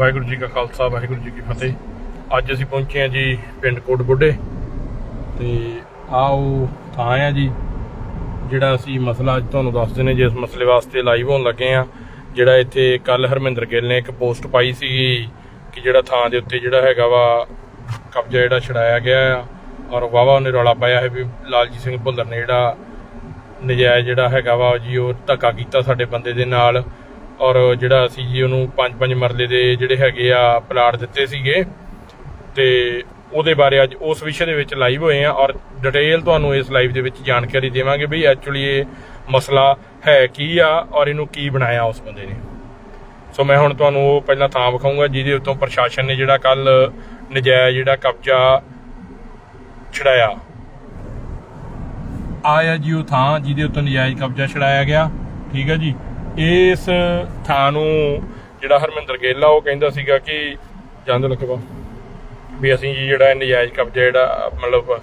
ਵਾਹਿਗੁਰੂ ਜੀ ਕਾ ਖਾਲਸਾ, ਵਾਹਿਗੁਰੂ ਜੀ ਕੀ ਫਤਿਹ। ਅੱਜ ਅਸੀਂ ਪਹੁੰਚੇ ਹਾਂ ਜੀ ਪਿੰਡ ਕੋਟ ਬੁੱਢੇ ਤੇ ਆਓ, ਥਾਂ ਆ ਜੀ, ਜਿਹੜਾ ਅਸੀਂ ਮਸਲਾ ਅੱਜ ਤੁਹਾਨੂੰ ਦੱਸਦੇ ਨੇ ਜਿਸ ਮਸਲੇ ਵਾਸਤੇ ਲਾਈਵ ਹੋਣ ਲੱਗੇ ਆ ਜਿਹੜਾ ਇੱਥੇ ਕੱਲ ਹਰਮਿੰਦਰ ਗਿੱਲ ਨੇ ਇੱਕ ਪੋਸਟ ਪਾਈ ਸੀ ਕਿ ਜਿਹੜਾ ਥਾਂ ਦੇ ਉੱਤੇ ਜਿਹੜਾ ਹੈਗਾ ਵਾ ਕਬਜ਼ਾ ਜਿਹੜਾ ਛਡਾਇਆ ਗਿਆ ਆ, ਔਰ ਵਾਵਾ ਉਹਨੇ ਰੌਲਾ ਪਾਇਆ ਹੈ ਵੀ ਲਾਲਜੀਤ ਸਿੰਘ ਭੁੱਲਰ ਨੇ ਜਿਹੜਾ ਨਜਾਇਜ਼ ਜਿਹੜਾ ਹੈਗਾ ਵਾ ਜੀ, ਉਹ ਧੱਕਾ ਕੀਤਾ ਸਾਡੇ ਬੰਦੇ ਦੇ ਨਾਲ। ਔਰ ਜਿਹੜਾ ਅਸੀਂ ਜੀ ਉਹਨੂੰ ਪੰਜ ਪੰਜ ਮਰਲੇ ਦੇ ਜਿਹੜੇ ਹੈਗੇ ਆ ਪਲਾਟ ਦਿੱਤੇ ਸੀਗੇ ਤੇ ਉਹਦੇ ਬਾਰੇ ਅੱਜ ਉਸ ਵਿਸ਼ੇ ਦੇ ਵਿੱਚ ਲਾਈਵ ਹੋਏ ਆ ਔਰ ਡਿਟੇਲ ਤੁਹਾਨੂੰ ਇਸ ਲਾਈਵ ਦੇ ਵਿੱਚ ਜਾਣਕਾਰੀ ਦੇਵਾਂਗੇ ਵੀ ਐਕਚੁਅਲੀ ਇਹ ਮਸਲਾ ਹੈ ਕੀ ਆ ਔਰ ਇਹਨੂੰ ਕੀ ਬਣਾਇਆ ਉਸ ਬੰਦੇ ਨੇ। ਸੋ ਮੈਂ ਹੁਣ ਤੁਹਾਨੂੰ ਉਹ ਪਹਿਲਾਂ ਥਾਂ ਵਿਖਾਊਂਗਾ ਜਿਹਦੇ ਉੱਤੋਂ ਪ੍ਰਸ਼ਾਸਨ ਨੇ ਜਿਹੜਾ ਕੱਲ ਨਜਾਇਜ਼ ਜਿਹੜਾ ਕਬਜ਼ਾ ਛਡਾਇਆ। ਆਇਆ ਜੀ ਉਹ ਥਾਂ ਜਿਹਦੇ ਉੱਤੇ ਨਜਾਇਜ਼ ਕਬਜ਼ਾ ਛਡਾਇਆ ਗਿਆ, ਠੀਕ ਹੈ ਜੀ? ਇਸ ਥਾਂ ਨੂੰ ਜਿਹੜਾ ਹਰਮਿੰਦਰ ਗੇਲਾ ਉਹ ਕਹਿੰਦਾ ਸੀਗਾ ਕਿ ਜੰਦ ਲਖਵਾ ਵੀ ਅਸੀਂ ਜਿਹੜਾ ਨਜਾਇਜ਼ ਕਬਜ਼ਾ ਜਿਹੜਾ, ਮਤਲਬ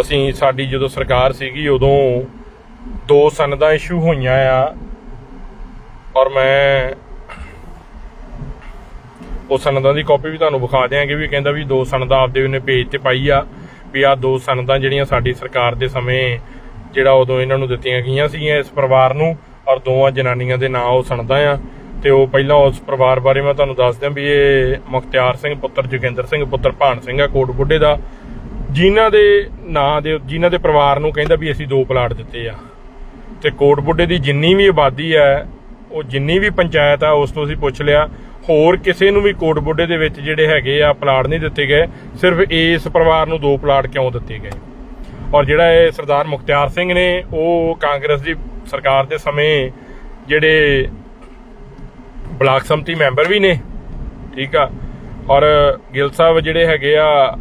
ਅਸੀਂ ਸਾਡੀ ਜਦੋਂ ਸਰਕਾਰ ਸੀਗੀ, ਉਦੋਂ ਦੋ ਸਨਦਾਂ ਇਸ਼ੂ ਹੋਈਆਂ ਆ। ਔਰ ਮੈਂ ਉਹ ਸਨਦਾਂ ਦੀ ਕਾਪੀ ਵੀ ਤੁਹਾਨੂੰ ਵਿਖਾ ਦਿਆਂਗੇ ਵੀ ਕਹਿੰਦਾ ਵੀ ਦੋ ਸਨਦਾਂ ਆਪਦੇ ਉਹਨੇ ਪੇਜ ਤੇ ਪਾਈ ਆ ਵੀ ਆ ਦੋ ਸਨਦਾਂ ਜਿਹੜੀਆਂ ਸਾਡੀ ਸਰਕਾਰ ਦੇ ਸਮੇਂ ਜਿਹੜਾ ਉਦੋਂ ਇਹਨਾਂ ਨੂੰ ਦਿੱਤੀਆਂ ਗਈਆਂ ਸੀਗੀਆਂ ਇਸ ਪਰਿਵਾਰ ਨੂੰ। ਔਰ ਦੋਵਾਂ ਜਨਾਨੀਆਂ ਦੇ ਨਾਂ ਉਹ ਸੁਣਦਾ ਆ ਤੇ ਉਹ ਪਹਿਲਾਂ ਉਸ ਪਰਿਵਾਰ ਬਾਰੇ ਮੈਂ ਤੁਹਾਨੂੰ ਦੱਸ ਦਿਆਂ ਵੀ ਇਹ ਮੁਖਤਿਆਰ ਸਿੰਘ ਪੁੱਤਰ ਜੋਗਿੰਦਰ ਸਿੰਘ, ਪੁੱਤਰ ਭਾਨ ਸਿੰਘ ਆ ਕੋਟ ਬੁੱਢੇ ਦਾ। ਜਿਨ੍ਹਾਂ ਦੇ ਨਾਂ ਦੇ, ਜਿਨ੍ਹਾਂ ਦੇ ਪਰਿਵਾਰ ਨੂੰ ਕਹਿੰਦਾ ਵੀ ਅਸੀਂ ਦੋ ਪਲਾਟ ਦਿੱਤੇ ਆ। ਤੇ ਕੋਟ ਬੁੱਢੇ ਦੀ ਜਿੰਨੀ ਵੀ ਆਬਾਦੀ ਹੈ ਉਹ ਜਿੰਨੀ ਵੀ ਪੰਚਾਇਤ ਆ, ਉਸ ਤੋਂ ਅਸੀਂ ਪੁੱਛ ਲਿਆ। ਹੋਰ ਕਿਸੇ ਨੂੰ ਵੀ ਕੋਟ ਬੁੱਢੇ ਦੇ ਵਿੱਚ ਜਿਹੜੇ ਹੈਗੇ ਆ, ਪਲਾਟ ਨਹੀਂ ਦਿੱਤੇ ਗਏ, ਸਿਰਫ ਇਸ ਪਰਿਵਾਰ ਨੂੰ ਦੋ ਪਲਾਟ ਕਿਉਂ ਦਿੱਤੇ ਗਏ? ਔਰ ਜਿਹੜਾ ਇਹ ਸਰਦਾਰ ਮੁਖਤਿਆਰ ਸਿੰਘ ਨੇ, ਉਹ ਕਾਂਗਰਸ ਦੀ ਸਰਕਾਰ ਦੇ ਸਮੇਂ ਜਿਹੜੇ ਬਲਾਕ ਸੰਮਤੀ ਮੈਂਬਰ ਵੀ ਨੇ, ਠੀਕ ਆ, ਔਰ ਗਿੱਲ ਸਾਹਿਬ ਜਿਹੜੇ ਹੈਗੇ ਆ,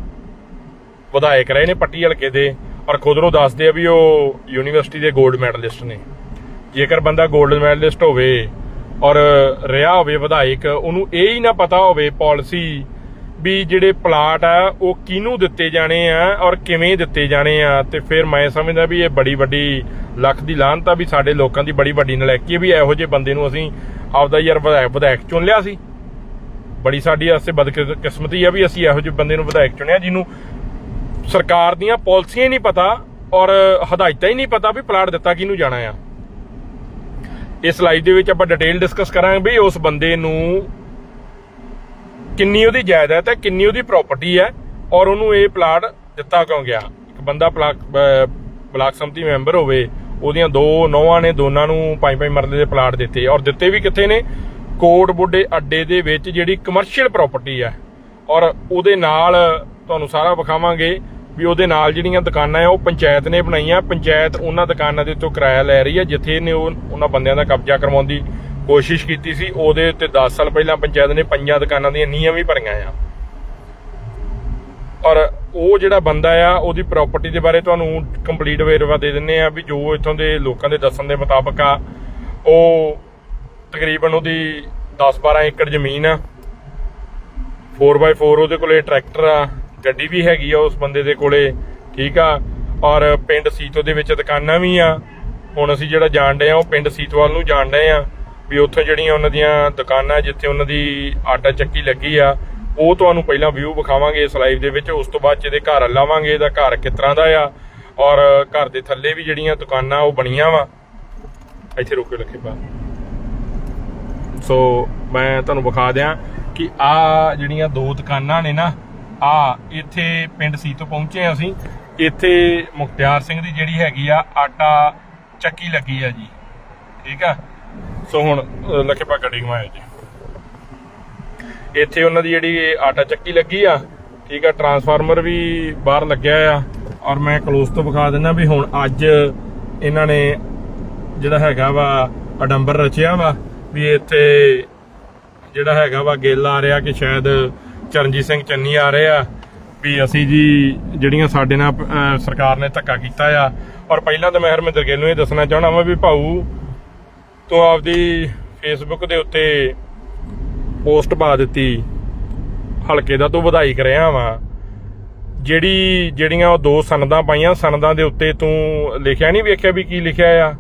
ਵਿਧਾਇਕ ਰਹੇ ਨੇ ਪੱਟੀ ਹਲਕੇ ਦੇ, ਔਰ ਖੁਦ ਨੂੰ ਦੱਸਦੇ ਆ ਵੀ ਉਹ ਯੂਨੀਵਰਸਿਟੀ ਦੇ 골ਡ ਮੈਡਲਿਸਟ ਨੇ। ਜੇਕਰ ਬੰਦਾ 골ਡ ਮੈਡਲਿਸਟ ਹੋਵੇ ਔਰ ਰਿਹਾ ਹੋਵੇ ਵਿਧਾਇਕ, ਉਹਨੂੰ ਇਹ ਹੀ ਨਾ ਪਤਾ ਹੋਵੇ ਪਾਲਿਸੀ ਵੀ ਜਿਹੜੇ ਪਲਾਟ ਆ, ਉਹ ਕਿਹਨੂੰ ਦਿੱਤੇ ਜਾਣੇ ਆ ਔਰ ਕਿਵੇਂ ਦਿੱਤੇ ਜਾਣੇ ਆ? ਤੇ ਫਿਰ ਮੈਂ ਸਮਝਦਾ ਵੀ ਇਹ ਬੜੀ ਵੱਡੀ ਲੱਖ ਦੀ ਲਾਹਨਤ ਆ ਵੀ ਸਾਡੇ ਲੋਕਾਂ ਦੀ ਬੜੀ ਵੱਡੀ ਨਲਾਇਕੀ ਆ ਵੀ ਇਹੋ ਜਿਹੇ ਬੰਦੇ ਨੂੰ ਅਸੀਂ ਆਪਦਾ ਯਾਰ ਵਿਧਾਇਕ ਵਿਧਾਇਕ ਚੁਣ ਲਿਆ ਸੀ। ਬੜੀ ਸਾਡੀ ਵਾਸਤੇ ਬਦਕਿਸਮਤੀ ਆ ਵੀ ਅਸੀਂ ਇਹੋ ਜਿਹੇ ਬੰਦੇ ਨੂੰ ਵਿਧਾਇਕ ਚੁਣਿਆ ਜਿਹਨੂੰ ਸਰਕਾਰ ਦੀਆਂ ਪਾਲਿਸੀਆਂ ਹੀ ਨਹੀਂ ਪਤਾ ਔਰ ਹਦਾਇਤਾਂ ਹੀ ਨਹੀਂ ਪਤਾ ਵੀ ਪਲਾਟ ਦਿੱਤਾ ਕਿਹਨੂੰ ਜਾਣਾ ਆ। ਇਸ ਲਾਈਵ ਦੇ ਵਿੱਚ ਆਪਾਂ ਡਿਟੇਲ ਡਿਸਕਸ ਕਰਾਂਗੇ ਵੀ ਉਸ ਬੰਦੇ ਨੂੰ ਕਿੰਨੀ ਉਹਦੀ ਜਾਇਦਾਦ ਹੈ ਕਿੰਨੀ ਉਹਦੀ ਪ੍ਰਾਪਰਟੀ ਹੈ ਔਰ ਉਹਨੂੰ ਇਹ ਪਲਾਟ ਦਿੱਤਾ ਕਿਉਂ ਗਿਆ? ਇੱਕ ਬੰਦਾ ਪਲਾਕ ਬਲਾਕ ਸੰਮਤੀ ਮੈਂਬਰ ਹੋਵੇ, ਉਹਦੀਆਂ ਦੋ ਨੌਵਾਂ ਨੇ, ਦੋਨਾਂ ਨੂੰ ਪੰਜ ਪੰਜ ਮਰਲੇ ਦੇ ਪਲਾਟ ਦਿੱਤੇ। ਔਰ ਦਿੱਤੇ ਵੀ ਕਿੱਥੇ ਨੇ? ਕੋਟ ਬੁੱਢੇ ਅੱਡੇ ਦੇ ਵਿੱਚ ਜਿਹੜੀ ਕਮਰਸ਼ੀਅਲ ਪ੍ਰਾਪਰਟੀ ਹੈ। ਔਰ ਉਹਦੇ ਨਾਲ ਤੁਹਾਨੂੰ ਸਾਰਾ ਵਿਖਾਵਾਂਗੇ ਵੀ ਉਹਦੇ ਨਾਲ ਜਿਹੜੀਆਂ ਦੁਕਾਨਾਂ ਆ ਉਹ ਪੰਚਾਇਤ ਨੇ ਬਣਾਈਆਂ। ਪੰਚਾਇਤ ਉਹਨਾਂ ਦੁਕਾਨਾਂ ਦੇ ਉੱਤੋਂ ਕਿਰਾਇਆ ਲੈ ਰਹੀ ਹੈ, ਜਿੱਥੇ ਨੇ ਉਹ, ਉਹਨਾਂ ਬੰਦਿਆਂ ਦਾ ਕਬਜ਼ਾ ਕਰਵਾਉਂਦੀ। ਕੋਸ਼ਿਸ਼ ਕੀਤੀ ਸੀ, ਉਹਦੇ ਉੱਤੇ 10 ਸਾਲ ਪਹਿਲਾਂ ਪੰਚਾਇਤ ਨੇ ਪੰਜਾਂ ਦੁਕਾਨਾਂ ਦੀਆਂ ਨੀਹਾਂ ਵੀ ਭਰੀਆਂ ਆ। ਔਰ ਉਹ ਜਿਹੜਾ ਬੰਦਾ ਆ, ਉਹਦੀ ਪ੍ਰਾਪਰਟੀ ਦੇ ਬਾਰੇ ਤੁਹਾਨੂੰ ਕੰਪਲੀਟ ਵੇਰਵਾ ਦੇ ਦਿੰਨੇ ਆ ਵੀ ਜੋ ਇਥੋਂ ਦੇ ਲੋਕਾਂ ਦੇ ਦੱਸਣ ਦੇ ਮੁਤਾਬਕ ਆ, ਉਹ ਤਕਰੀਬਨ ਉਹਦੀ 10-12 ਏਕੜ ਜ਼ਮੀਨ ਆ। 4x4 ਉਹਦੇ ਕੋਲੇ ਟਰੈਕਟਰ ਆ, ਗੱਡੀ ਵੀ ਹੈਗੀ ਆ ਉਸ ਬੰਦੇ ਦੇ ਕੋਲੇ, ਠੀਕ ਆ। ਔਰ ਪਿੰਡ ਸੀਤੋ ਦੇ ਵਿੱਚ ਦੁਕਾਨਾਂ ਵੀ ਆ। ਹੁਣ ਅਸੀਂ ਜਿਹੜਾ ਜਾਣਦੇ ਆ, ਉਹ ਪਿੰਡ ਸੀਤਵਾਲ ਨੂੰ ਜਾਣਦੇ ਆ। ਵੀ ਉੱਥੇ ਜਿਹੜੀਆਂ ਉਹਨਾਂ ਦੀਆਂ ਦੁਕਾਨਾਂ ਜਿੱਥੇ ਉਹਨਾਂ ਦੀ ਆਟਾ ਚੱਕੀ ਲੱਗੀ ਆ, ਉਹ ਤੁਹਾਨੂੰ ਪਹਿਲਾਂ ਵਿਊ ਵਿਖਾਵਾਂਗੇ ਇਸ ਲਾਈਵ ਦੇ ਵਿੱਚ। ਉਸ ਤੋਂ ਬਾਅਦ ਇਹਦੇ ਘਰ ਲਾਵਾਂਗੇ, ਇਹਦਾ ਘਰ ਕਿਸ ਤਰ੍ਹਾਂ ਦਾ ਆ, ਔਰ ਘਰ ਦੇ ਥੱਲੇ ਵੀ ਜਿਹੜੀਆਂ ਦੁਕਾਨਾਂ ਉਹ ਬਣੀਆਂ ਵਾ। ਇੱਥੇ ਰੁਕੇ ਲੱਖੇ ਪਾ। ਸੋ ਮੈਂ ਤੁਹਾਨੂੰ ਵਿਖਾ ਦਿਆਂ ਕਿ ਆ ਜਿਹੜੀਆਂ ਦੋ ਦੁਕਾਨਾਂ ਨੇ ਨਾ, ਆ ਇੱਥੇ ਪਿੰਡ ਸੀ ਤੋਂ ਪਹੁੰਚੇ ਹਾਂ ਅਸੀਂ। ਇੱਥੇ ਮੁਖਤਿਆਰ ਸਿੰਘ ਦੀ ਜਿਹੜੀ ਹੈਗੀ ਆ ਆਟਾ ਚੱਕੀ ਲੱਗੀ ਆ ਜੀ। ਠੀਕ ਆ? ਸੋ ਹੁਣ ਅ, ਲੱਖੇ ਪਾ ਜੀ। ਇੱਥੇ ਉਹਨਾਂ ਦੀ ਜਿਹੜੀ ਆਟਾ ਚੱਕੀ ਲੱਗੀ ਆ ਠੀਕ ਆ ਟਰਾਂਸਫਾਰਮਰ ਵੀ ਬਾਹਰ ਲੱਗਿਆ ਆ ਔਰ ਮੈਂ ਕਲੋਜ਼ ਤੋਂ ਵਿਖਾ ਦਿੰਦਾ ਵੀ ਹੁਣ ਅੱਜ ਇਹਨਾਂ ਨੇ ਜਿਹੜਾ ਹੈਗਾ ਵਾ ਅਡੰਬਰ ਰਚਿਆ ਵਾ ਵੀ ਇੱਥੇ ਜਿਹੜਾ ਹੈਗਾ ਵਾ ਗਿੱਲ ਆ ਰਿਹਾ ਕਿ ਸ਼ਾਇਦ ਚਰਨਜੀਤ ਸਿੰਘ ਚੰਨੀ ਆ ਰਹੇ ਆ ਵੀ ਅਸੀਂ ਜੀ ਜਿਹੜੀਆਂ ਸਾਡੇ ਨਾਲ ਸਰਕਾਰ ਨੇ ਧੱਕਾ ਕੀਤਾ ਆ। ਔਰ ਪਹਿਲਾਂ ਤਾਂ ਮੈਂ ਹਰਮਿੰਦਰ ਗਿੱਲ ਨੂੰ ਇਹ ਦੱਸਣਾ ਚਾਹਣਾ ਵਾ ਵੀ ਭਾਊ ਤੂੰ ਆਪਦੀ ਫੇਸਬੁੱਕ ਦੇ ਉੱਤੇ ਪੋਸਟ ਪਾ ਦਿੱਤੀ। ਹਲਕੇ ਦਾ ਤੂੰ ਵਧਾਈ ਕਰਿਆ ਵਾ। ਜਿਹੜੀ, ਜਿਹੜੀਆਂ ਉਹ ਦੋ ਸਨਦਾਂ ਪਾਈਆਂ, ਸਨਦਾਂ ਦੇ ਉੱਤੇ ਤੂੰ ਲਿਖਿਆ ਨਹੀਂ ਵੇਖਿਆ ਵੀ ਕੀ ਲਿਖਿਆ ਆ?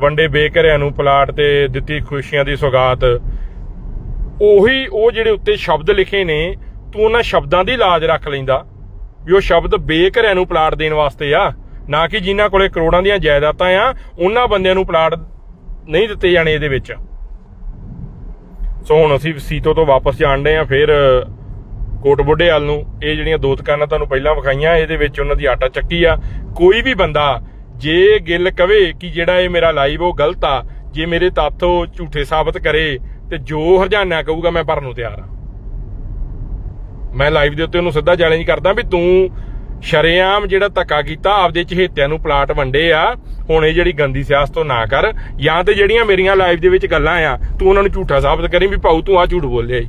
ਵੰਡੇ ਬੇਘਰਿਆਂ ਨੂੰ ਪਲਾਟ ਤੇ ਦਿੱਤੀ ਖੁਸ਼ੀਆਂ ਦੀ ਸੌਗਾਤ। ਉਹੀ ਉਹ ਜਿਹੜੇ ਉੱਤੇ ਸ਼ਬਦ ਲਿਖੇ ਨੇ, ਤੂੰ ਉਹਨਾਂ ਸ਼ਬਦਾਂ ਦੀ ਲਾਜ ਰੱਖ ਲੈਂਦਾ। ਵੀ ਉਹ ਸ਼ਬਦ ਬੇਘਰਿਆਂ ਨੂੰ ਪਲਾਟ ਦੇਣ ਵਾਸਤੇ ਆ। ਨਾ ਕਿ ਜਿਨ੍ਹਾਂ ਕੋਲੇ ਕਰੋੜਾਂ ਦੀਆਂ ਜਾਇਦਾਦਾਂ ਆ, ਉਹਨਾਂ ਬੰਦਿਆਂ ਨੂੰ ਪਲਾਟ ਨਹੀਂ ਦਿੱਤੇ ਜਾਣੇ ਇਹਦੇ ਵਿੱਚ। ਸੋ ਹੁਣ ਅਸੀਂ ਸੀਤੋ ਤੋਂ ਵਾਪਸ ਜਾਣਦੇ ਆ ਫਿਰ ਕੋਟ ਬੁੱਢੇ ਵਾਲ ਨੂੰ। ਇਹ ਜਿਹੜੀਆਂ ਦੋ ਦੁਕਾਨਾਂ ਤੁਹਾਨੂੰ ਪਹਿਲਾਂ ਵਿਖਾਈਆਂ, ਇਹਦੇ ਵਿੱਚ ਉਹਨਾਂ ਦੀ ਆਟਾ ਚੱਕੀ ਆ। ਕੋਈ ਵੀ ਬੰਦਾ ਜੇ ਗਿੱਲ ਕਵੇ ਕਿ ਜਿਹੜਾ ਇਹ ਮੇਰਾ ਲਾਈਵ ਉਹ ਗਲਤ ਆ, ਜੇ ਮੇਰੇ ਤੱਥ ਉਹ ਝੂਠੇ ਸਾਬਤ ਕਰੇ, ਤੇ ਜੋ ਹਰਜਾਨਾ ਕਹੂਗਾ ਮੈਂ ਭਰਨ ਨੂੰ ਤਿਆਰ ਆ। ਮੈਂ ਲਾਈਵ ਦੇ ਉੱਤੇ ਉਹਨੂੰ ਸਿੱਧਾ ਚੈਲੰਜ ਕਰਦਾ ਵੀ ਤੂੰ ਸ਼ਰੇਆਮ ਜਿਹੜਾ ਧੱਕਾ ਕੀਤਾ, ਆਪਦੇ ਚਹੇਤਿਆਂ ਨੂੰ ਪਲਾਟ ਵੰਡੇ ਆ, ਹੁਣ ਇਹ ਜਿਹੜੀ ਗੰਦੀ ਸਿਆਸਤ ਤੋਂ ਨਾ ਕਰ। ਜਾਂ ਤੇ ਜਿਹੜੀਆਂ ਮੇਰੀਆਂ ਲਾਈਵ ਦੇ ਵਿੱਚ ਗੱਲਾਂ ਆ, ਤੂੰ ਉਹਨਾਂ ਨੂੰ ਝੂਠਾ ਸਾਬਤ ਕਰੀ ਵੀ ਭਾਊ ਤੂੰ ਆ ਝੂਠ ਬੋਲਿਆ ਈ।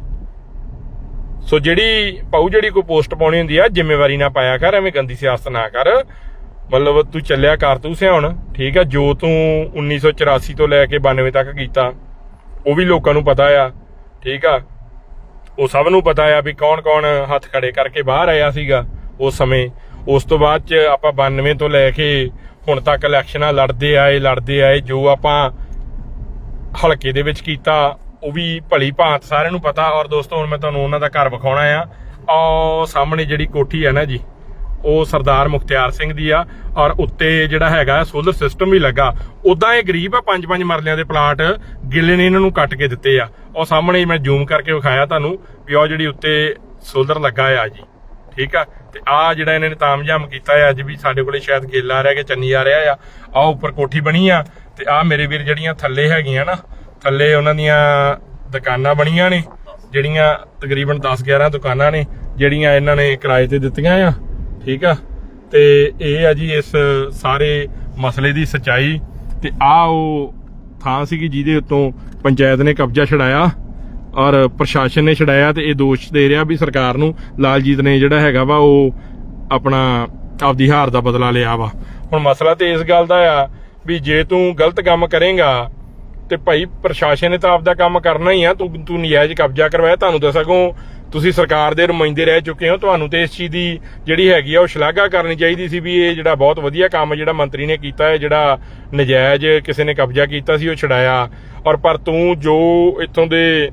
ਸੋ ਜਿਹੜੀ ਭਾਊ ਜਿਹੜੀ ਕੋਈ ਪੋਸਟ ਪਾਉਣੀ ਹੁੰਦੀ ਆ, ਜ਼ਿੰਮੇਵਾਰੀ ਨਾ ਪਾਇਆ ਕਰ, ਐਵੇਂ ਗੰਦੀ ਸਿਆਸਤ ਨਾ ਕਰ। ਮਤਲਬ ਤੂੰ ਚੱਲਿਆ ਕਰ ਤੂੰ ਸਿਆਉਣ, ਠੀਕ ਆ? ਜੋ ਤੂੰ 1984 ਤੋਂ ਲੈ ਕੇ 92 ਤੱਕ ਕੀਤਾ, ਉਹ ਵੀ ਲੋਕਾਂ ਨੂੰ ਪਤਾ ਆ, ਠੀਕ ਆ? ਉਹ ਸਭ ਨੂੰ ਪਤਾ ਆ ਵੀ ਕੌਣ ਕੌਣ ਹੱਥ ਖੜੇ ਕਰਕੇ ਬਾਹਰ ਆਇਆ ਸੀਗਾ। ਉਸ ਸਮੇਂ। ਉਸ ਤੋਂ ਬਾਅਦ ਚ ਆਪਾਂ 92 ਤੋਂ ਲੈ ਕੇ ਹੁਣ ਤੱਕ ਇਲੈਕਸ਼ਨਾਂ ਲੜਦੇ ਆਏ ਲੜਦੇ ਆਏ, ਜੋ ਆਪਾਂ ਹਲਕੇ ਦੇ ਵਿੱਚ ਕੀਤਾ, ਉਹ ਵੀ ਭਲੀ ਭਾਂਤ ਸਾਰਿਆਂ ਨੂੰ ਪਤਾ। ਔਰ ਦੋਸਤੋ, ਹੁਣ ਮੈਂ ਤੁਹਾਨੂੰ ਉਹਨਾਂ ਦਾ ਘਰ ਵਿਖਾਉਣਾ ਆ। ਔਰ ਸਾਹਮਣੇ ਜਿਹੜੀ ਕੋਠੀ ਹੈ ਨਾ ਜੀ, ਉਹ ਸਰਦਾਰ ਮੁਖਤਿਆਰ ਸਿੰਘ ਦੀ ਆ। ਔਰ ਉੱਤੇ ਜਿਹੜਾ ਹੈਗਾ ਸੋਲਰ ਸਿਸਟਮ ਵੀ ਲੱਗਾ। ਉਦਾਂ ਇਹ ਗਰੀਬ ਆ, ਪੰਜ ਪੰਜ ਮਰਲਿਆਂ ਦੇ ਪਲਾਟ ਗਿੱਲੇ ਨੇ ਇਹਨਾਂ ਨੂੰ ਕੱਟ ਕੇ ਦਿੱਤੇ ਆ। ਉਹ ਸਾਹਮਣੇ ਮੈਂ ਜ਼ੂਮ ਕਰਕੇ ਵਿਖਾਇਆ ਤੁਹਾਨੂੰ ਵੀ ਉਹ ਜਿਹੜੀ ਉੱਤੇ ਸੋਲਰ ਲੱਗਾ ਆ ਜੀ। ਠੀਕ ਆ? ਤੇ ਆ ਜਿਹੜਾ ਇਹਨਾਂ ਨੇ ਤਾਮਝਾਮ ਕੀਤਾ ਆ, ਅੱਜ ਵੀ ਸਾਡੇ ਕੋਲੇ ਸ਼ਾਇਦ ਗਿੱਲ ਰਿਹਾ ਕਿ ਚੰਨੀ ਆ ਰਿਹਾ ਆ। ਆ ਉੱਪਰ ਕੋਠੀ ਬਣੀ ਆ ਤੇ ਆ ਮੇਰੇ ਵੀਰ ਜਿਹੜੀਆਂ ਥੱਲੇ ਹੈਗੀਆਂ ਨਾ, ਥੱਲੇ ਉਹਨਾਂ ਦੀਆਂ ਦੁਕਾਨਾਂ ਬਣੀਆਂ ਨੇ, ਜਿਹੜੀਆਂ ਤਕਰੀਬਨ 10 11 ਦੁਕਾਨਾਂ ਨੇ, ਜਿਹੜੀਆਂ ਇਹਨਾਂ ਨੇ ਕਿਰਾਏ ਤੇ ਦਿੱਤੀਆਂ ਆ, ਠੀਕ ਆ? ਤੇ ਇਹ ਆ ਜੀ ਇਸ ਸਾਰੇ ਮਸਲੇ ਦੀ ਸਚਾਈ ਤੇ ਆ ਉਹ ਥਾਂ ਸੀਗੀ ਜਿਹਦੇ ਉੱਤੋਂ ਪੰਚਾਇਤ ਨੇ ਕਬਜ਼ਾ ਛਡਾਇਆ। ਔਰ ਪ੍ਰਸ਼ਾਸਨ ਨੇ ਛਡਾਇਆ ਤੇ ਇਹ ਦੋਸ਼ ਦੇ ਰਿਹਾ ਵੀ ਸਰਕਾਰ ਨੂੰ ਲਾਲਜੀਤ ਨੇ ਜਿਹੜਾ ਹੈਗਾ ਵਾ ਉਹ ਆਪਣਾ ਆਪਦੀ ਹਾਰ ਦਾ ਬਦਲਾ ਲਿਆ ਵਾ। ਹੁਣ ਮਸਲਾ ਤੇ ਇਸ ਗੱਲ ਦਾ ਆ ਵੀ ਜੇ ਤੂੰ ਗਲਤ ਕੰਮ ਕਰੇਗਾ ਤੇ ਭਾਈ ਪ੍ਰਸ਼ਾਸਨ ਨੇ ਤਾਂ ਆਪਦਾ ਕੰਮ ਕਰਨਾ ਹੀ ਆ, ਤੂੰ ਤੂੰ ਨਜਾਇਜ਼ ਕਬਜ਼ਾ ਕਰਵਾਇਆ, ਤੁਹਾਨੂੰ ਤਾਂ ਸਗੋਂ ਤੁਸੀਂ ਸਰਕਾਰ ਦੇ ਨੁਮਾਇੰਦੇ ਰਹਿ ਚੁੱਕੇ ਹੋ, ਤੁਹਾਨੂੰ ਤੇ ਇਸ ਚੀਜ਼ ਦੀ ਜਿਹੜੀ ਹੈਗੀ ਆ ਉਹ ਸ਼ਲਾਘਾ ਕਰਨੀ ਚਾਹੀਦੀ ਸੀ ਵੀ ਇਹ ਜਿਹੜਾ ਬਹੁਤ ਵਧੀਆ ਕੰਮ ਜਿਹੜਾ ਮੰਤਰੀ ਨੇ ਕੀਤਾ ਹੈ, ਜਿਹੜਾ ਨਜਾਇਜ਼ ਕਿਸੇ ਨੇ ਕਬਜ਼ਾ ਕੀਤਾ ਸੀ, ਉਹ ਛਡਾਇਆ। ਔਰ ਪਰ ਤੂੰ ਜੋ ਇੱਥੋਂ ਦੇ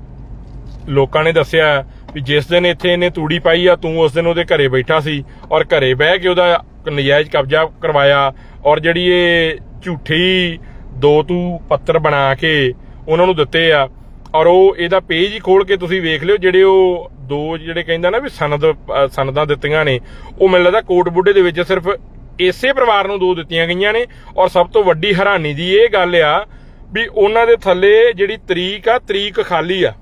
ਲੋਕਾਂ ਨੇ ਦੱਸਿਆ ਵੀ ਜਿਸ ਦਿਨ ਇੱਥੇ ਇਹਨੇ ਤੂੜੀ ਪਾਈ ਆ ਤੂੰ ਉਸ ਦਿਨ ਉਹਦੇ ਘਰੇ ਬੈਠਾ ਸੀ ਔਰ ਘਰੇ ਬਹਿ ਕੇ ਉਹਦਾ ਨਜਾਇਜ਼ ਕਬਜ਼ਾ ਕਰਵਾਇਆ ਔਰ ਜਿਹੜੀ ਇਹ ਝੂਠੀ ਦੋ ਤੂੰ ਪੱਤਰ ਬਣਾ ਕੇ ਉਹਨਾਂ ਨੂੰ ਦਿੱਤੇ ਆ ਔਰ ਉਹ ਇਹਦਾ ਪੇਜ ਹੀ ਖੋਲ ਕੇ ਤੁਸੀਂ ਵੇਖ ਲਿਓ ਜਿਹੜੇ ਉਹ ਦੋ ਜਿਹੜੇ ਕਹਿੰਦਾ ਨਾ ਵੀ ਸਨਦ ਅ, ਸਨਦਾਂ ਦਿੱਤੀਆਂ ਨੇ ਉਹ ਮੈਨੂੰ ਲੱਗਦਾ ਕੋਟ ਬੁੱਢੇ ਦੇ ਵਿੱਚ ਸਿਰਫ ਇਸੇ ਪਰਿਵਾਰ ਨੂੰ ਦੋ ਦਿੱਤੀਆਂ ਗਈਆਂ ਨੇ ਔਰ ਸਭ ਤੋਂ ਵੱਡੀ ਹੈਰਾਨੀ ਦੀ ਇਹ ਗੱਲ ਆ ਵੀ ਉਹਨਾਂ ਦੇ ਥੱਲੇ ਜਿਹੜੀ ਤਰੀਕ ਆ ਤਰੀਕ ਖਾਲੀ ਆ।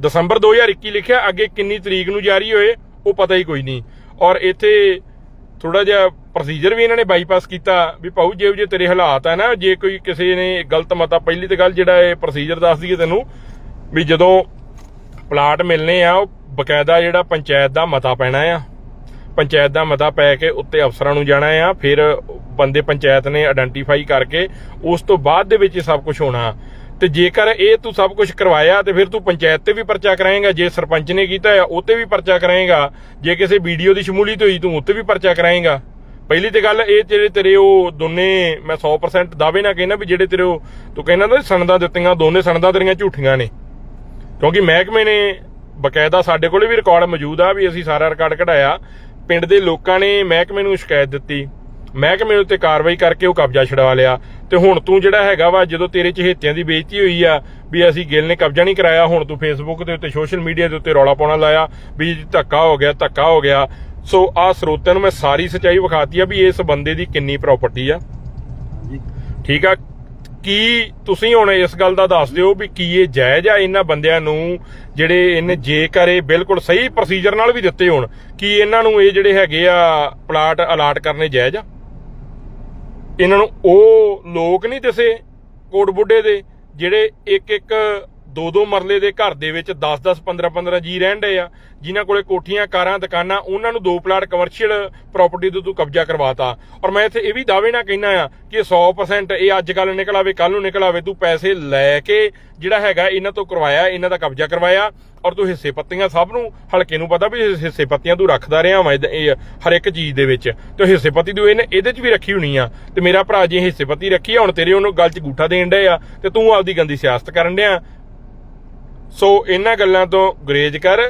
ਦਸੰਬਰ 2021 ਲਿਖਿਆ, ਅੱਗੇ ਕਿੰਨੀ ਤਰੀਕ ਨੂੰ ਜਾਰੀ ਹੋਏ, ਉਹ ਪਤਾ ਹੀ ਕੋਈ ਨਹੀਂ। ਔਰ ਇੱਥੇ ਥੋੜਾ ਜਿਹਾ ਪ੍ਰੋਸੀਜਰ ਵੀ ਇਹਨਾਂ ਨੇ ਬਾਈਪਾਸ ਕੀਤਾ ਵੀ ਭਾਊ, ਜੇ ਜੇ ਤੇਰੇ ਹਾਲਾਤ ਆ ਨਾ, ਜੇ ਕੋਈ ਕਿਸੇ ਨੇ ਗਲਤ ਮਤਾ, ਪਹਿਲੀ ਤੇ ਗੱਲ ਜਿਹੜਾ ਇਹ ਪ੍ਰੋਸੀਜਰ ਦੱਸ ਦਈਏ ਤੈਨੂੰ, ਵੀ ਜਦੋਂ ਪਲਾਟ ਮਿਲਨੇ ਆ, ਉਹ ਬਕਾਇਦਾ ਜਿਹੜਾ ਪੰਚਾਇਤ ਦਾ ਮਤਾ ਪੈਣਾ ਆ। ਪੰਚਾਇਤ ਦਾ ਮਤਾ ਪੈ ਕੇ ਉੱਤੇ ਅਫਸਰਾਂ ਨੂੰ ਜਾਣਾ ਆ, ਫਿਰ ਬੰਦੇ ਪੰਚਾਇਤ ਨੇ ਆਇਡੈਂਟੀਫਾਈ ਕਰਕੇ ਉਸ ਤੋਂ ਬਾਅਦ ਦੇ ਵਿੱਚ ਇਹ ਸਭ ਕੁਝ ਹੋਣਾ। ਤੇ ਜੇਕਰ ਇਹ ਤੂੰ ਸਭ ਕੁਝ ਕਰਵਾਇਆ ਤੇ ਫਿਰ ਤੂੰ ਪੰਚਾਇਤ ਤੇ ਵੀ ਪਰਚਾ ਕਰਾਏਗਾ, ਜੇ ਸਰਪੰਚ ਨੇ ਕੀਤਾ ਆ, ਉਹ ਤੇ ਵੀ ਪਰਚਾ ਕਰਾਏਗਾ। ਜੇ ਕਿਸੇ ਵੀਡੀਓ ਦੀ ਸ਼ਮੂਲੀਅਤ ਹੋਈ, ਤੂੰ ਉੱਤੇ ਵੀ ਪਰਚਾ ਕਰਾਏਗਾ। ਪਹਿਲੀ ਤੇ ਗੱਲ ਇਹ ਜਿਹੜੇ ਤੇਰੇ ਉਹ ਦੋਨੇ, ਮੈਂ 100% ਦਾਅਵੇ ਨਾਲ ਕਹਿੰਦਾ ਵੀ ਜਿਹੜੇ ਤੇਰੇ ਉਹ, ਤੂੰ ਕਹਿੰਦਾ ਨਾ ਸਨਦਾਂ ਦਿੱਤੀਆਂ, ਦੋਨੇ ਸਨਦਾਂ ਤੇਰੀਆਂ ਝੂਠੀਆਂ ਨੇ। ਕਿਉਂਕਿ ਮਹਿਕਮੇ ਨੇ ਬਕਾਇਦਾ ਸਾਡੇ ਕੋਲੇ ਵੀ ਰਿਕਾਰਡ ਮੌਜੂਦ ਆ ਵੀ ਅਸੀਂ ਸਾਰਾ ਰਿਕਾਰਡ ਕਢਾਇਆ। ਪਿੰਡ ਦੇ ਲੋਕਾਂ ਨੇ ਮਹਿਕਮੇ ਨੂੰ ਸ਼ਿਕਾਇਤ ਦਿੱਤੀ। ਮਹਿਕਮੇ ਉੱਤੇ ਕਾਰਵਾਈ ਕਰਕੇ ਉਹ ਕਬਜ਼ਾ ਛਡਵਾ ਲਿਆ। ਤੇ ਹੁਣ ਤੂੰ ਜਿਹੜਾ ਹੈਗਾ ਵਾ ਜਦੋਂ ਤੇਰੇ ਚਹੇਤਿਆਂ ਦੀ ਬੇਇੱਜ਼ਤੀ ਹੋਈ ਆ ਵੀ ਅਸੀਂ ਗਿੱਲ ਨੇ ਕਬਜ਼ਾ ਨਹੀਂ ਕਰਾਇਆ ਹੁਣ ਤੂੰ ਫੇਸਬੁੱਕ ਦੇ ਉੱਤੇ ਸੋਸ਼ਲ ਮੀਡੀਆ ਦੇ ਉੱਤੇ ਰੌਲਾ ਪਾਉਣਾ ਲਾਇਆ ਵੀ ਧੱਕਾ ਹੋ ਗਿਆ ਧੱਕਾ ਹੋ ਗਿਆ। ਸੋ ਆ ਸਰੋਤਿਆਂ ਨੂੰ ਮੈਂ ਸਾਰੀ ਸੱਚਾਈ ਵਿਖਾਤੀ ਆ ਵੀ ਇਸ ਬੰਦੇ ਦੀ ਕਿੰਨੀ ਪ੍ਰਾਪਰਟੀ ਆ। ਠੀਕ ਆ? ਕੀ ਤੁਸੀਂ ਹੁਣ ਇਸ ਗੱਲ ਦਾ ਦੱਸ ਦਿਓ ਵੀ ਕੀ ਇਹ ਜਾਇਜ਼ ਆ ਇਹਨਾਂ ਬੰਦਿਆਂ ਨੂੰ ਜਿਹੜੇ ਇਹਨੇ ਜੇਕਰ ਇਹ ਬਿਲਕੁਲ ਸਹੀ ਪ੍ਰੋਸੀਜਰ ਨਾਲ ਵੀ ਦਿੱਤੇ ਹੋਣ ਕੀ ਇਹਨਾਂ ਨੂੰ ਇਹ ਜਿਹੜੇ ਹੈਗੇ ਆ ਪਲਾਟ ਅਲਾਟ ਕਰਨੇ ਜਾਇਜ਼ ਆ? ਇਹਨਾਂ ਨੂੰ ਉਹ ਲੋਕ ਨਹੀਂ ਦਿਸੇ ਕੋਟ ਬੁੱਢੇ ਦੇ ਜਿਹੜੇ ਇੱਕ ਇੱਕ ਦੋ ਦੋ ਮਰਲੇ ਦੇ ਘਰ ਦੇ ਵਿੱਚ 10 10 15 15 ਜੀ ਰਹਿਣ ਡਏ ਆ। ਜਿਨ੍ਹਾਂ ਕੋਲੇ ਕੋਠੀਆਂ, ਕਾਰਾਂ, ਦੁਕਾਨਾਂ, ਉਹਨਾਂ ਨੂੰ ਦੋ ਪਲਾਟ ਕਮਰਸ਼ੀਅਲ ਪ੍ਰਾਪਰਟੀ ਤੋਂ ਤੂੰ ਕਬਜ਼ਾ ਕਰਵਾਤਾ। ਔਰ ਮੈਂ ਇੱਥੇ ਇਹ ਵੀ ਦਾਅਵੇ ਨਾਲ ਕਹਿਣਾ ਆ ਕਿ 100% ਇਹ ਅੱਜ ਕੱਲ ਨਿਕਲ ਆਵੇ ਕੱਲ ਨੂੰ ਨਿਕਲ ਆਵੇ ਤੂੰ ਪੈਸੇ ਲੈ ਕੇ ਜਿਹੜਾ ਹੈਗਾ ਇਹਨਾਂ ਤੋਂ ਕਰਵਾਇਆ, ਇਹਨਾਂ ਦਾ ਕਬਜ਼ਾ ਕਰਵਾਇਆ। ਔਰ ਤੂੰ ਹਿੱਸੇ ਪੱਤੀਆਂ ਸਭ ਨੂੰ, ਹਲਕੇ ਨੂੰ ਪਤਾ ਵੀ ਹਿੱਸੇ ਪੱਤੀਆਂ ਤੂੰ ਰੱਖਦਾ ਰਿਹਾ ਵਾ ਇਹ ਹਰ ਇੱਕ ਚੀਜ਼ ਦੇ ਵਿੱਚ। ਤੇ ਹਿੱਸੇ ਪੱਤੀ ਤੂੰ ਇਹਨੇ, ਇਹਦੇ 'ਚ ਵੀ ਰੱਖੀ ਹੋਣੀ ਆ। ਤੇ ਮੇਰਾ ਭਰਾ ਜੀ ਹਿੱਸੇ ਪੱਤੀ ਰੱਖੀ ਆ, ਹੁਣ ਤੇਰੇ ਉਹਨੂੰ ਗੱਲ 'ਚ ਗੂਠਾ ਦੇਣ ਡਏ ਆ, ਤੇ ਤੂੰ ਆਪਦੀ ਗੰਦੀ ਸਿਆਸਤ ਕਰਨ ਡਿਆ। ਸੋ ਇਹਨਾਂ ਗੱਲਾਂ ਤੋਂ ਗੁਰੇਜ਼ ਕਰ,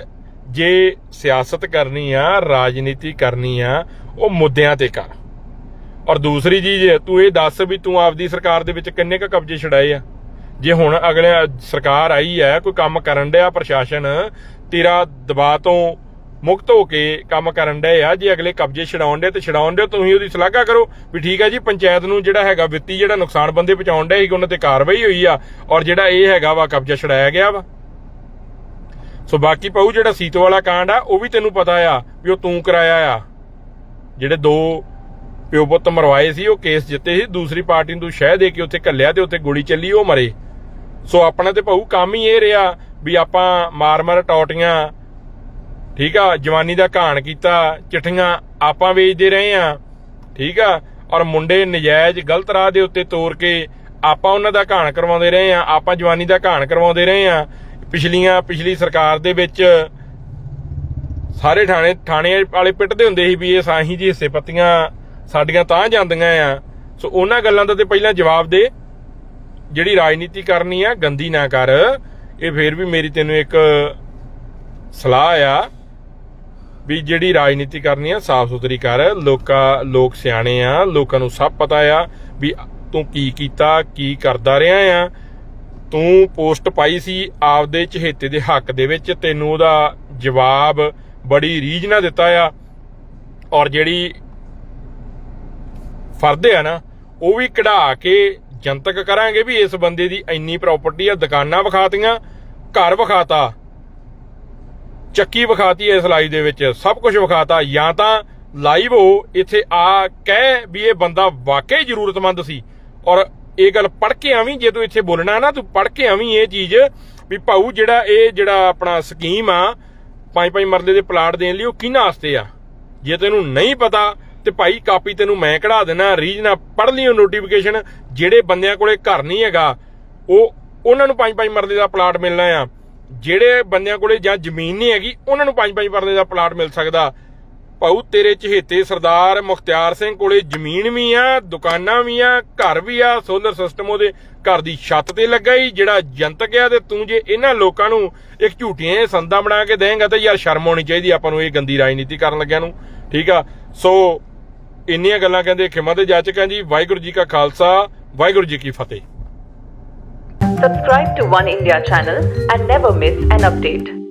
ਜੇ ਸਿਆਸਤ ਕਰਨੀ ਆ, ਰਾਜਨੀਤੀ ਕਰਨੀ ਆ, ਉਹ ਮੁੱਦਿਆਂ ਤੇ ਕਰ। ਔਰ ਦੂਸਰੀ ਚੀਜ਼, ਤੂੰ ਇਹ ਦੱਸ ਵੀ ਤੂੰ ਆਪਦੀ ਸਰਕਾਰ ਦੇ ਵਿੱਚ ਕਿੰਨੇ ਕ ਕਬਜ਼ੇ ਛਡਾਏ ਆ? ਜੇ ਹੁਣ ਅਗਲੇ, ਸਰਕਾਰ ਆਈ ਹੈ ਕੋਈ ਕੰਮ ਕਰਨ ਡਿਆ ਪ੍ਰਸ਼ਾਸਨ, ਤੇਰਾ ਦਬਾਅ ਤੋਂ ਮੁਕਤ ਹੋ ਕੇ ਕੰਮ ਕਰਨ ਡਏ ਆ, ਜੇ ਅਗਲੇ ਕਬਜ਼ੇ ਛਡਾਉਣ ਦੇ ਤੇ ਛਡਾਉਣ ਦੇ ਤੁਸੀਂ ਉਹਦੀ ਸ਼ਲਾਘਾ ਕਰੋ ਵੀ ਠੀਕ ਆ ਜੀ, ਪੰਚਾਇਤ ਨੂੰ ਜਿਹੜਾ ਹੈਗਾ ਵਿੱਤੀ ਜਿਹੜਾ ਨੁਕਸਾਨ ਬੰਦੇ ਪਹੁੰਚਾਉਣ ਡਏ ਉਹਨਾਂ ਤੇ ਕਾਰਵਾਈ ਹੋਈ ਆ, ਔਰ ਜਿਹੜਾ ਇਹ ਹੈਗਾ ਵਾ ਕਬਜ਼ਾ ਛਡਾਇਆ ਗਿਆ ਵਾ। ਸੋ ਬਾਕੀ ਪਾਉ ਜਿਹੜਾ ਸੀਤੋ ਵਾਲਾ ਕਾਂਡ ਆ, ਉਹ ਵੀ ਤੈਨੂੰ ਪਤਾ ਆ ਵੀ ਉਹ ਤੂੰ ਕਰਾਇਆ ਆ। ਜਿਹੜੇ ਦੋ ਪਿਓ ਪੁੱਤ ਮਰਵਾਏ ਸੀ, ਉਹ ਕੇਸ ਜਿੱਤੇ ਸੀ, ਦੂਸਰੀ ਪਾਰਟੀ ਨੂੰ ਸ਼ਹਿ ਦੇ ਕੇ ਉੱਥੇ ਘੱਲਿਆ ਤੇ ਉੱਥੇ ਗੋਲੀ ਚੱਲੀ, ਉਹ ਮਰੇ। ਸੋ ਆਪਣਾ ਤੇ ਭਾਊ ਕੰਮ ਹੀ ਇਹ ਰਿਹਾ ਵੀ ਆਪਾਂ ਮਾਰ ਮਾਰ ਟੌਟੀਆਂ, ਠੀਕ ਆ, ਜਵਾਨੀ ਦਾ ਘਾਣ ਕੀਤਾ, ਚਿੱਠੀਆਂ ਆਪਾਂ ਵੇਚਦੇ ਰਹੇ ਆ, ਠੀਕ ਆ, ਔਰ ਮੁੰਡੇ ਨਜਾਇਜ਼ ਗਲਤ ਰਾਹ ਦੇ ਉੱਤੇ ਤੋਰ ਕੇ ਆਪਾਂ ਉਹਨਾਂ ਦਾ ਘਾਣ ਕਰਵਾਉਂਦੇ ਰਹੇ ਆ, ਆਪਾਂ ਜਵਾਨੀ ਦਾ ਘਾਣ ਕਰਵਾਉਂਦੇ ਰਹੇ ਆ ਪਿਛਲੀਆਂ, ਪਿਛਲੀ ਸਰਕਾਰ ਦੇ ਵਿੱਚ ਸਾਰੇ ਥਾਣੇ ਥਾਣੇ ਵਾਲੇ ਪਿੱਟਦੇ ਹੁੰਦੇ ਸੀ ਵੀ ਇਹ ਸਾਹੀ ਜੀ ਹਿੱਸੇ ਪੱਤੀਆਂ ਸਾਡੀਆਂ ਤਾਂ ਜਾਂਦੀਆਂ ਆ। ਸੋ ਉਹਨਾਂ ਗੱਲਾਂ ਦਾ ਤੇ ਪਹਿਲਾਂ ਜਵਾਬ ਦੇ। ਜਿਹੜੀ ਰਾਜਨੀਤੀ ਕਰਨੀ ਆ, ਗੰਦੀ ਨਾ ਕਰ। ਇਹ ਫੇਰ ਵੀ ਮੇਰੀ ਤੈਨੂੰ ਇੱਕ ਸਲਾਹ ਆ ਵੀ ਜਿਹੜੀ ਰਾਜਨੀਤੀ ਕਰਨੀ ਆ, ਸਾਫ਼ ਸੁਥਰੀ ਕਰ। ਲੋਕਾਂ, ਲੋਕ ਸਿਆਣੇ ਆ, ਲੋਕਾਂ ਨੂੰ ਸਭ ਪਤਾ ਆ ਵੀ ਤੂੰ ਕੀ ਕੀਤਾ, ਕੀ ਕਰਦਾ ਰਿਹਾ ਆ। ਤੂੰ ਪੋਸਟ ਪਾਈ ਸੀ ਆਪਦੇ ਚਹੇਤੇ ਦੇ ਹੱਕ ਦੇ ਵਿੱਚ, ਤੈਨੂੰ ਉਹਦਾ ਜਵਾਬ ਬੜੀ ਰੀਝ ਨਾਲ ਦਿੱਤਾ ਆ। ਔਰ ਜਿਹੜੀ ਫਰਦ ਆ ਨਾ, ਉਹ ਵੀ ਕਢਾ ਕੇ ਜਨਤਕ ਕਰਾਂਗੇ ਵੀ ਇਸ ਬੰਦੇ ਦੀ ਇੰਨੀ ਪ੍ਰਾਪਰਟੀ ਆ, ਦੁਕਾਨਾਂ ਵਿਖਾਤੀਆਂ, ਘਰ ਵਿਖਾਤਾ, ਚੱਕੀ ਵਿਖਾਤੀ ਇਸ ਲਾਈਵ ਦੇ ਵਿੱਚ, ਸਭ ਕੁਝ ਵਿਖਾਤਾ। ਜਾਂ ਤਾਂ ਲਾਈਵ ਹੋ, ਇੱਥੇ ਆ ਕਹਿ ਵੀ ਇਹ ਬੰਦਾ ਵਾਕਈ ਜ਼ਰੂਰਤਮੰਦ ਸੀ। ਔਰ ਇਹ ਗੱਲ ਪੜ ਕੇ ਆਵੀਂ, ਜੇ ਤੂੰ ਇੱਥੇ ਬੋਲਣਾ ਨਾ, ਤੂੰ ਪੜ ਕੇ ਆਵੀਂ ਇਹ ਚੀਜ਼ ਵੀ ਭਾਊ ਜਿਹੜਾ ਇਹ ਜਿਹੜਾ ਆਪਣਾ ਸਕੀਮ ਆ, ਪੰਜ ਪੰਜ ਮਰਲੇ ਦੇ ਪਲਾਟ ਦੇਣ ਲਈ ਉਹ ਕਿਹਨਾਂ ਵਾਸਤੇ ਆ? ਜੇ ਤੈਨੂੰ ਨਹੀਂ ਪਤਾ ਤੇ ਭਾਈ ਕਾਪੀ ਤੈਨੂੰ ਮੈਂ ਕਢਾ ਦੇਣਾ, ਰੀਜ ਨਾਲ ਪੜ ਲਿਓ ਨੋਟੀਫਿਕੇਸ਼ਨ ਜਿਹੜੇ ਬੰਦਿਆਂ ਕੋਲੇ ਘਰ ਨਹੀਂ ਹੈਗਾ, ਉਹ ਉਹਨਾਂ ਨੂੰ ਪੰਜ ਪੰਜ ਮਰਲੇ ਦਾ ਪਲਾਟ ਮਿਲਣਾ ਆ। ਜਿਹੜੇ ਬੰਦਿਆਂ ਕੋਲੇ ਜਾਂ ਜ਼ਮੀਨ ਨਹੀਂ ਹੈਗੀ, ਉਹਨਾਂ ਨੂੰ ਪੰਜ ਪੰਜ ਮਰਲੇ ਦਾ ਪਲਾਟ ਮਿਲ ਸਕਦਾ। ਭਾਊ ਤੇਰੇ ਚਹੇਤੇ ਸਰਦਾਰ ਮੁਖਤਿਆਰ ਸਿੰਘ ਕੋਲੇ ਜ਼ਮੀਨ ਵੀ ਆ, ਦੁਕਾਨਾਂ ਵੀ ਆ, ਘਰ ਵੀ ਆ ਸੋਲਰ ਸਿਸਟਮ ਉਹਦੇ ਘਰ ਦੀ ਛੱਤ ਤੇ ਲੱਗਾ ਹੀ ਜਿਹੜਾ ਜਨਤਕ ਆ ਤੇ ਤੂੰ ਜੇ ਇਹਨਾਂ ਲੋਕਾਂ ਨੂੰ ਇੱਕ ਝੂਠੀਆਂ ਸੰਦਾਂ ਬਣਾ ਕੇ ਦੇਂਗਾ ਤਾਂ ਯਾਰ ਸ਼ਰਮ ਆਉਣੀ ਚਾਹੀਦੀ ਆਪਾਂ ਨੂੰ ਇਹ ਗੰਦੀ ਰਾਜਨੀਤੀ ਕਰਨ ਲੱਗਿਆਂ ਨੂੰ। ਠੀਕ ਆ? ਸੋ ਇੰਨੀਆਂ ਗੱਲਾਂ ਕਹਿੰਦੇ ਖਿਮਾ ਦੇ ਜਾਚਕਾਂ ਜੀ, ਵਾਹਿਗੁਰੂ ਜੀ ਕਾ ਖਾਲਸਾ, ਵਾਹਿਗੁਰੂ ਜੀ ਕੀ ਫਤਿਹ। Subscribe to One India channel and never miss an update.